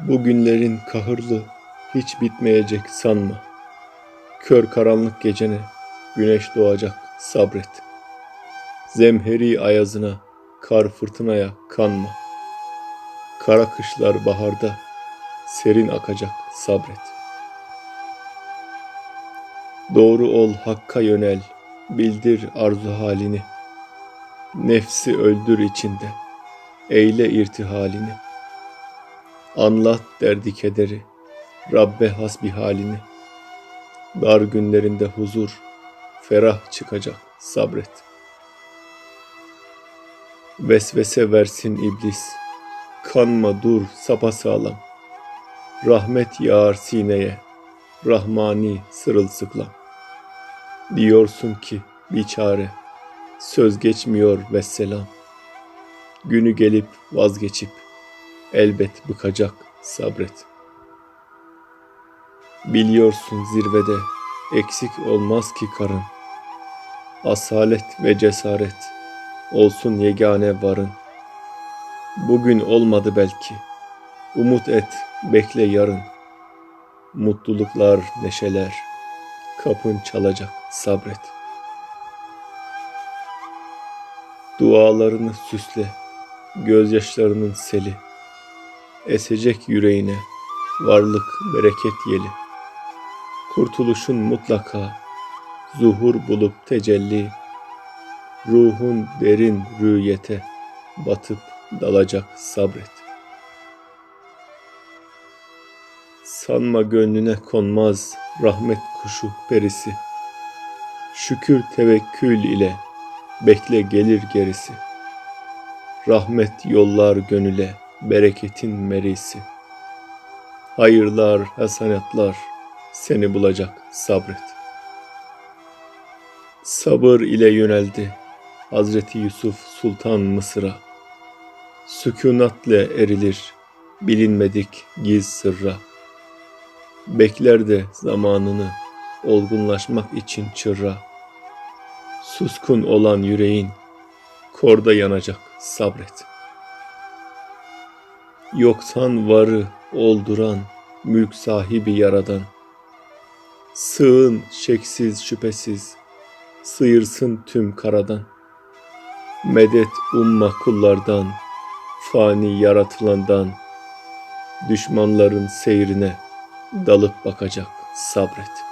Bu günlerin kahırlı hiç bitmeyecek sanma. Kör karanlık gecene güneş doğacak sabret. Zemheri ayazına, kar fırtınaya kanma. Kara kışlar baharda serin akacak sabret. Doğru ol hakka yönel, bildir arzu halini. Nefsi öldür içinde, eyle irtihalini. Anlat derdi kederi, Rabbe hasbi halini. Dar günlerinde huzur, ferah çıkacak sabret. Vesvese versin iblis, kanma dur sapasağlam. Rahmet yağar sineye, rahmani sırılsıklam. Diyorsun ki bir çare, söz geçmiyor vesselam. Günü gelip vazgeçip, elbet bıkacak sabret. Biliyorsun zirvede eksik olmaz ki karın. Asalet ve cesaret olsun yegane varın. Bugün olmadı belki. Umut et, bekle yarın. Mutluluklar, neşeler kapın çalacak sabret. Dualarını süsle, gözyaşlarının seli. Esecek yüreğine varlık, bereket yeli. Kurtuluşun mutlaka, zuhur bulup tecelli. Ruhun derin rüyete batıp dalacak sabret. Sanma gönlüne konmaz rahmet kuşu perisi. Şükür tevekkül ile bekle gelir gerisi. Rahmet yollar gönüle bereketin merisi. Hayırlar, hasanatlar seni bulacak sabret. Sabır ile yöneldi Hazreti Yusuf Sultan Mısır'a. Sükunatle erilir bilinmedik giz sırra. Bekler de zamanını olgunlaşmak için çırra. Suskun olan yüreğin korda yanacak sabret. Yoktan varı olduran mülk sahibi yaradan. Sığın şeksiz şüphesiz sıyırsın tüm karadan. Medet umma kullardan, fani yaratılandan, düşmanların seyrine dalıp bakacak sabret.